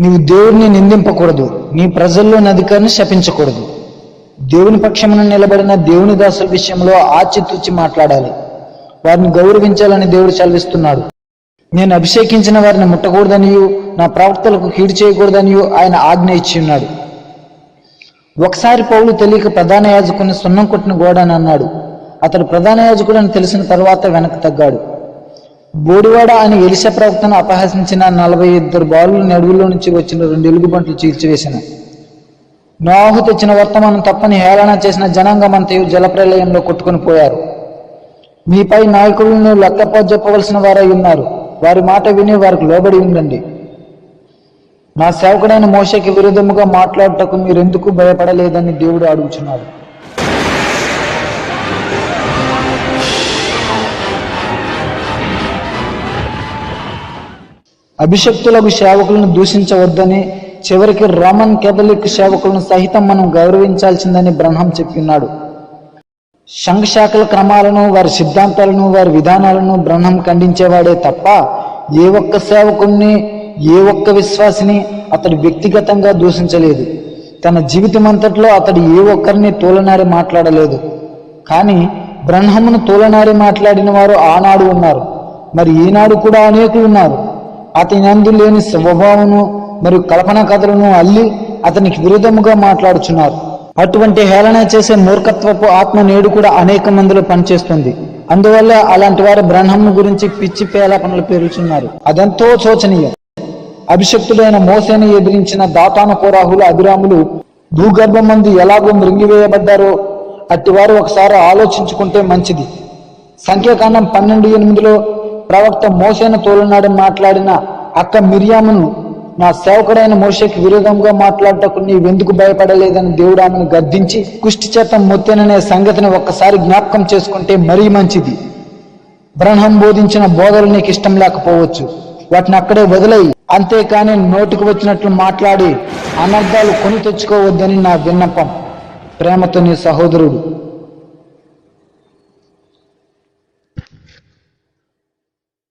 నీవు దేవుడిని నిందింపకూడదు. నీ ప్రజల్లోని అధికారిని శపించకూడదు. దేవుని పక్షమున నిలబడిన దేవుని దాసుల విషయంలో ఆచితూచి మాట్లాడాలి. వారిని గౌరవించాలని దేవుడు చదివిస్తున్నాడు నేను అభిషేకించిన వారిని ముట్టకూడదనియు నా ప్రవర్తలకు కీడు చేయకూడదనియు ఆయన ఆజ్ఞ ఇచ్చి ఉన్నాడు. ఒకసారి పౌలు తెలియక ప్రధాన యాజకుని సున్నం కొట్టిన గోడ అని అన్నాడు. అతడు ప్రధాన యాజకుడు అని తెలిసిన తర్వాత వెనక్కి తగ్గాడు. బోడివాడ అని ఎలిస ప్రవక్తను అపహసించిన నలభై ఇద్దరు బాలు నడువులో నుంచి వచ్చిన రెండు ఎలుగుబంట్లు చీల్చివేసిన. నోహు తెచ్చిన వర్తమానం తప్పని హేళన చేసిన జనాంగమంతయు జలప్రలయంలో కొట్టుకుని పోయారు. మీపై నాయకులను లెక్కపో చెప్పవలసిన వారై ఉన్నారు. వారి మాట విని వారికి లోబడి ఉండండి. నా సేవకుడైన మోషకి విరుద్ధముగా మాట్లాడటకు మీరెందుకు భయపడలేదని దేవుడు అడుగుచున్నాడు. అభిషక్తులకు సేవకులను దూషించవద్దని చివరికి రోమన్ కేథలిక్ సేవకులను సహితం మనం గౌరవించాల్సిందని బ్రహ్మం చెప్పినాడు. సంఘశాఖల క్రమాలను వారి సిద్ధాంతాలను వారి విధానాలను బ్రహ్మం ఖండించేవాడే తప్ప ఏ ఒక్క సేవకుణ్ణి ఏ ఒక్క విశ్వాసిని అతడు వ్యక్తిగతంగా దూషించలేదు. తన జీవితం అంతట్లో అతడు ఏ ఒక్కరిని తోలనారి మాట్లాడలేదు. కానీ బ్రహ్మమును తోలనారి మాట్లాడిన వారు ఆనాడు ఉన్నారు. మరి ఈనాడు కూడా అనేకులు ఉన్నారు. అతని అందు లేని స్వభావము మరియు కల్పన కథలను అల్లి అతనికి విరుద్ధముగా మాట్లాడుచున్నారు. అటువంటి హేళన చేసే మూర్ఖత్వపు ఆత్మ నేడు కూడా అనేక మందిలో పనిచేస్తుంది. అందువల్ల అలాంటి వారు బ్రహ్మము గురించి పిచ్చి పేలాపనలు పేరుచున్నారు. అదెంతో శోచనీయం. అభిషక్తుడైన మోసేని ఎదిరించిన దాతాన కోరాహుల అభిరాములు భూగర్భం మంది ఎలాగో మృంగివేయబడ్డారో అట్టివారు ఒకసారి ఆలోచించుకుంటే మంచిది. సంఖ్యాకాండం పన్నెండు ఎనిమిదిలో ప్రవక్త మోసేను తోలనాడని మాట్లాడిన అక్క మిరియామును నా సేవకుడైన మోషకి విరోధంగా మాట్లాడటకు నీవెందుకు భయపడలేదని దేవుడు ఆమెను గద్దించి కుష్టి చేత మొత్తెననే సంగతిని ఒక్కసారి జ్ఞాపకం చేసుకుంటే మరీ మంచిది. బ్రహ్మం బోధించిన బోధలు నీకు ఇష్టం లేకపోవచ్చు. వాటిని అక్కడే వదిలేయి. అంతేకాని నోటికి వచ్చినట్లు మాట్లాడి అనర్థాలు కొని తెచ్చుకోవద్దని నా విన్నపం. ప్రేమతో నీ సహోదరుడు